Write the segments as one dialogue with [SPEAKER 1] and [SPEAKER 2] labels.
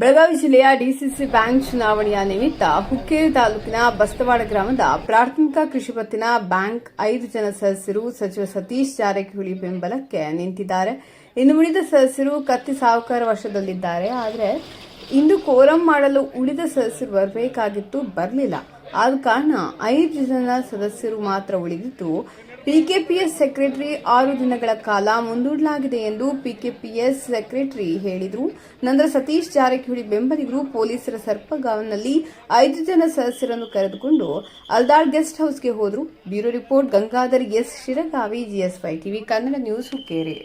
[SPEAKER 1] ಬೆಳಗಾವಿ ಜಿಲ್ಲೆಯ DCC bank ಚುನಾವಣೆಯ ನಿಮಿತ್ತ ಹುಕ್ಕೇರಿ ತಾಲೂಕಿನ ಬಸ್ತವಾಡ ಗ್ರಾಮದ ಪ್ರಾಥಮಿಕ ಕೃಷಿ ಪತ್ತಿನ ಬ್ಯಾಂಕ್ ಐದು ಜನ ಸದಸ್ಯರು ಸಚಿವ ಸತೀಶ್ ಜಾರಕಿಹೊಳಿ ಬೆಂಬಲಕ್ಕೆ ನಿಂತಿದ್ದಾರೆ. ಇನ್ನು ಉಳಿದ ಸದಸ್ಯರು ಕತ್ತಿ ಸಾಹುಕಾರ ವಶದಲ್ಲಿದ್ದಾರೆ. ಆದರೆ ಇಂದು ಕೋರಂ ಮಾಡಲು ಉಳಿದ ಸದಸ್ಯರು ಬರಬೇಕಾಗಿತ್ತು, ಬರಲಿಲ್ಲ. ಆದ ಕಾರಣ ಐದು ಜನ ಸದಸ್ಯರು ಮಾತ್ರ ಉಳಿದಿದ್ದು ಪಿಕೆಪಿಎಸ್ ಸೆಕ್ರೆಟರಿ ಆರು ದಿನಗಳ ಕಾಲ ಮುಂದೂಡಲಾಗಿದೆ ಎಂದು ಪಿಕೆಪಿಎಸ್ ಸೆಕ್ರೆಟರಿ ಹೇಳಿದರು. ನಂತರ ಸತೀಶ್ ಜಾರಕಿಹೊಳಿ ಬೆಂಬಲಿಗರು ಪೊಲೀಸರ ಸರ್ಪಗಾವನಲ್ಲಿ ಐದು ಜನ ಸದಸ್ಯರನ್ನು ಕರೆದುಕೊಂಡು ಅಲ್ದಾಳ್ ಗೆಸ್ಟ್ ಹೌಸ್ಗೆ ಹೋದರು. Bureau report, Gangadhar S. Shiragavi, GSY TV, Kannada news Hukkeri.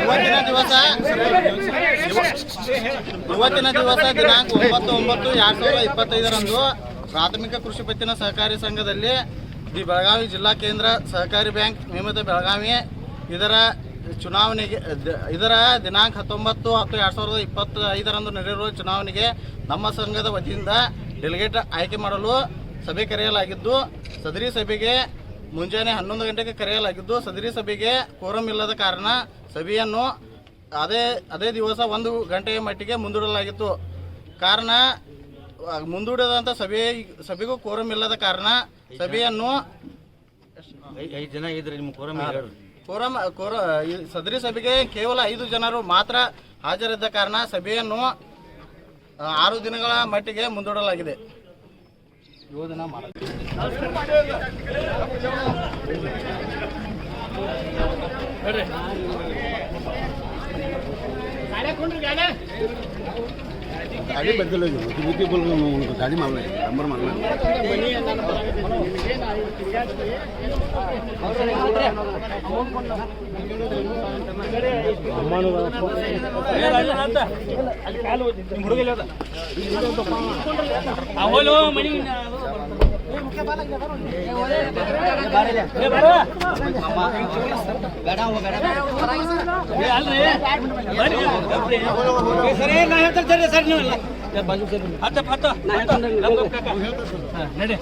[SPEAKER 2] ಇವತ್ತಿನ ದಿವಸ ಇವತ್ತಿನ ದಿವಸ ದಿನಾಂಕ ಒಂಬತ್ತು ಒಂಬತ್ತು ಎರಡ್ ಸಾವಿರದ ಇಪ್ಪತ್ತೈದರಂದು ಪ್ರಾಥಮಿಕ ಕೃಷಿ ಪತ್ತಿನ ಸಹಕಾರಿ ಸಂಘದಲ್ಲಿ ದಿ ಬೆಳಗಾವಿ ಜಿಲ್ಲಾ ಕೇಂದ್ರ ಸಹಕಾರಿ ಬ್ಯಾಂಕ್ ನೇಮಿತ ಬೆಳಗಾವಿ ಇದರ ಚುನಾವಣೆಗೆ ಇದರ ದಿನಾಂಕ ಹತ್ತೊಂಬತ್ತು ಹತ್ತು ಎರಡ್ ಸಾವಿರದ ಇಪ್ಪತ್ತೈದರಂದು ನಡೆಯುವ ಚುನಾವಣೆಗೆ ನಮ್ಮ ಸಂಘದ ವತಿಯಿಂದ ಡೆಲಿಗೇಟ್ ಆಯ್ಕೆ ಮಾಡಲು ಸಭೆ ಕರೆಯಲಾಗಿದ್ದು ಸದರಿ ಸಭೆಗೆ ಮುಂಜಾನೆ ಹನ್ನೊಂದು ಗಂಟೆಗೆ ಕರೆಯಲಾಗಿದ್ದು ಸದರಿ ಸಭೆಗೆ ಕೋರಂ ಇಲ್ಲದ ಕಾರಣ ಸಭೆಯನ್ನು ಅದೇ ಅದೇ ದಿವಸ ಒಂದು ಗಂಟೆಯ ಮಟ್ಟಿಗೆ ಮುಂದೂಡಲಾಗಿತ್ತು. ಕಾರಣ ಮುಂದೂಡದಂಥ ಸಭೆ ಸಭೆಗೂ ಕೋರಂ ಇಲ್ಲದ ಕಾರಣ ಸಭೆಯನ್ನು
[SPEAKER 3] ಐದು ಜನ ಇದ್ರೆ ನಿಮ್ಮ
[SPEAKER 2] ಕೋರಂ ಕೋರಂ ಕೋರ ಸದರಿ ಸಭೆಗೆ ಕೇವಲ ಐದು ಜನರು ಮಾತ್ರ ಹಾಜರಿದ್ದ ಕಾರಣ ಸಭೆಯನ್ನು ಆರು ದಿನಗಳ ಮಟ್ಟಿಗೆ ಮುಂದೂಡಲಾಗಿದೆ.
[SPEAKER 4] ಯೋಜನೆ ಮಾಡೋದು ಗಾಡಿ ಬದಲ ಗಾಡಿ ಮಾಡಲ ನಂಬರ್
[SPEAKER 3] ಮಾಡಲ ಹುಡುಗಿಲ್ಲ ಸರಿ ನೀವು ಹತ್ತ ಹತ್ತ ನಡಿ